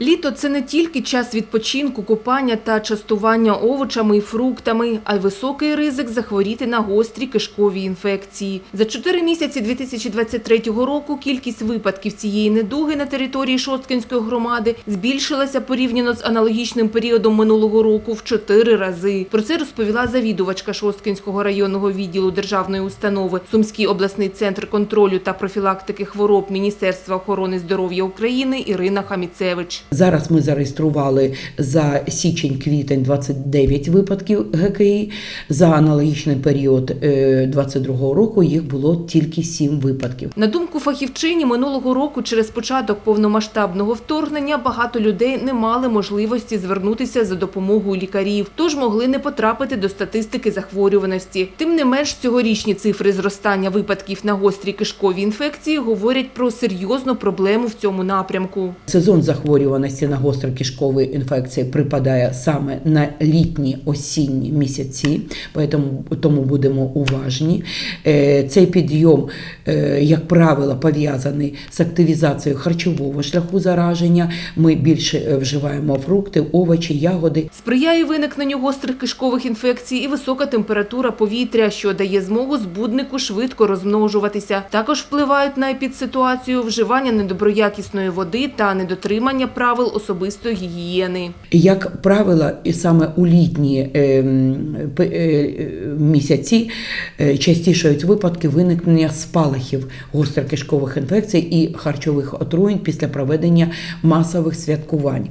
Літо це не тільки час відпочинку, купання та частування овочами і фруктами, а й високий ризик захворіти на гострі кишкові інфекції. За чотири місяці 2023 року кількість випадків цієї недуги на території Шосткинської громади збільшилася порівняно з аналогічним періодом минулого року в чотири рази. Про це розповіла завідувачка Шосткинського районного відділу державної установи Сумський обласний центр контролю та профілактики хвороб Міністерства охорони здоров'я України Ірина Хаміцевич. Зараз ми зареєстрували за січень-квітень 29 випадків ГКІ. За аналогічний період 2022 року їх було тільки 7 випадків. На думку фахівчині, минулого року через початок повномасштабного вторгнення багато людей не мали можливості звернутися за допомогою лікарів, тож могли не потрапити до статистики захворюваності. Тим не менш, цьогорічні цифри зростання випадків на гострі кишкові інфекції говорять про серйозну проблему в цьому напрямку. Сезон захворюваності на гострокишкові інфекції припадає саме на літні осінні місяці, тому, тому будемо уважні. Е, Цей підйом, е, як правило, пов'язаний з активізацією харчового шляху зараження. Ми більше е, вживаємо фрукти, овочі, ягоди. Сприяє виникненню гострих кишкових інфекцій і висока температура повітря, що дає змогу збуднику швидко розмножуватися. Також впливають на епідситуацію вживання недоброякісної води та недотримання правил особистої гігієни. Як правило, і саме у літні е, м, е, місяці е, частішають випадки виникнення спалахів гострокишкових інфекцій і харчових отруєнь після проведення масових святкувань.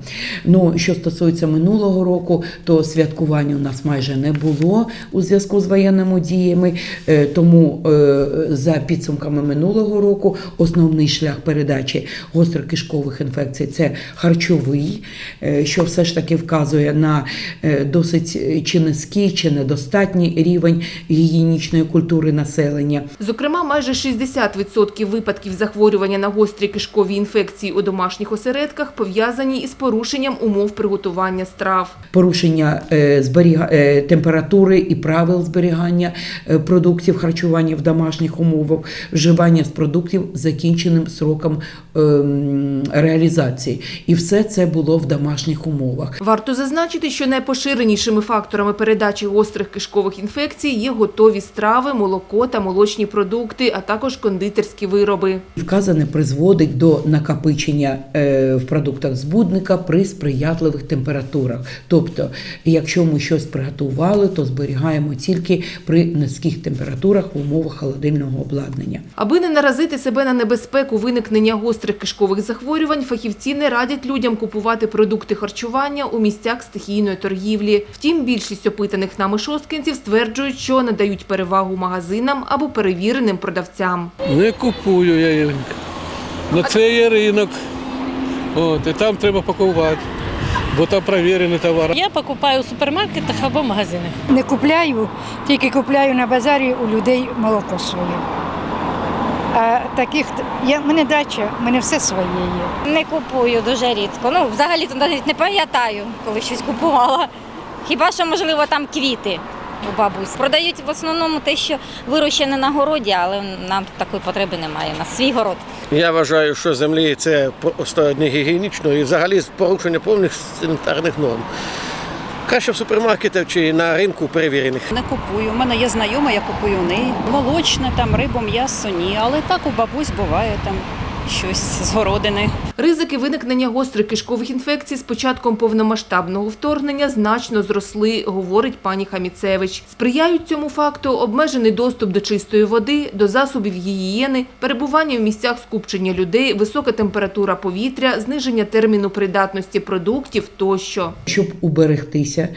Ну, що стосується минулого року, то святкувань у нас майже не було у зв'язку з воєнними діями, е, тому за підсумками минулого року основний шлях передачі гострокишкових інфекцій це харчовий, е, що все ж таки вказує на е, досить е, чи низький, чи недостатній рівень гігієнічної культури населення. Зокрема, майже 60% випадків захворювання на гострі кишкові інфекції у домашніх осередках пов'язані із порушенням умов приготування страв. порушення температури і правил зберігання продуктів харчування в домашніх умовах, вживання з продуктів закінченим сроком ем, реалізації. І все це було в домашніх умовах. Варто зазначити, що найпоширенішими факторами передачі гострих кишкових інфекцій є готові страви, молоко та молочні продукти, а також кондитерські вироби. Вказане призводить до накопичення е, в продуктах збудника при сприятливих температурах. Тобто, якщо ми щось приготували, то зберігаємо тільки при низьких температурах в умовах холодильного обладнання. Аби не наразити себе на небезпеку виникнення гострих кишкових захворювань, фахівці не радять людям купувати продукти харчування у місцях стихійної торгівлі. Втім, більшість опитаних нами шосткинців стверджують, що надають перевагу магазинам або перевіреним продавцям. Не купую я їх. На це є ринок. От, і там треба пакувати, бо там перевірений товар. Я покупаю у супермаркетах або магазинах. Не купляю, тільки купляю на базарі у людей молоко своє. А таких я мене дача, в мене все своє є. Не купую дуже рідко. Ну, взагалі то навіть не пам'ятаю, коли щось купувала. Хіба що, можливо, там квіти у бабусь. Продають в основному те, що вирощене на городі, але нам такої потреби немає. У нас свій город. Я вважаю, що землі це просто не гігієнічно і взагалі порушення повних санітарних норм. Краще в супермаркетах чи на ринку перевірених. Не купую. У мене є знайома, я купую у неї. Молочне, там рибу, м'ясо, ні. Але так у бабусь буває там щось з городини. Ризики виникнення гострих кишкових інфекцій з початком повномасштабного вторгнення значно зросли, говорить пані Хаміцевич. Сприяють цьому факту обмежений доступ до чистої води, до засобів гігієни, перебування в місцях скупчення людей, висока температура повітря, зниження терміну придатності продуктів тощо. Щоб уберегтися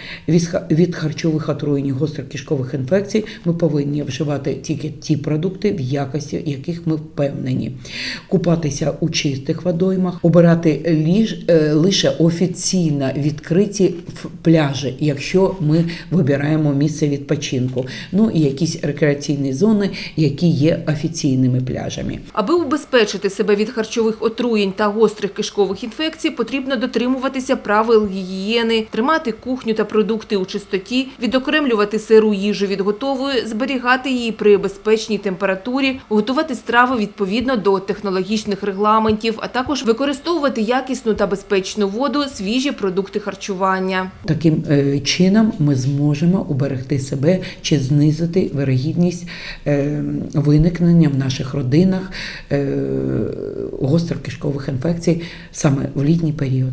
від харчових отруєнь гострих кишкових інфекцій, ми повинні вживати тільки ті продукти, в якості яких ми впевнені. Купатися у чистих водоймах, обирати ліж, е, лише офіційно відкриті пляжі, якщо ми вибираємо місце відпочинку. Ну і якісь рекреаційні зони, які є офіційними пляжами. Аби убезпечити себе від харчових отруєнь та гострих кишкових інфекцій, потрібно дотримуватися правил гігієни, тримати кухню та продукти у чистоті, відокремлювати сиру їжу від готової, зберігати її при безпечній температурі, готувати страви відповідно до технологічних регламентів, а також використовувати використовувати якісну та безпечну воду, свіжі продукти харчування. Таким е, чином ми зможемо уберегти себе чи знизити вирогідність е, виникнення в наших родинах е, гострокишкових інфекцій саме в літній період.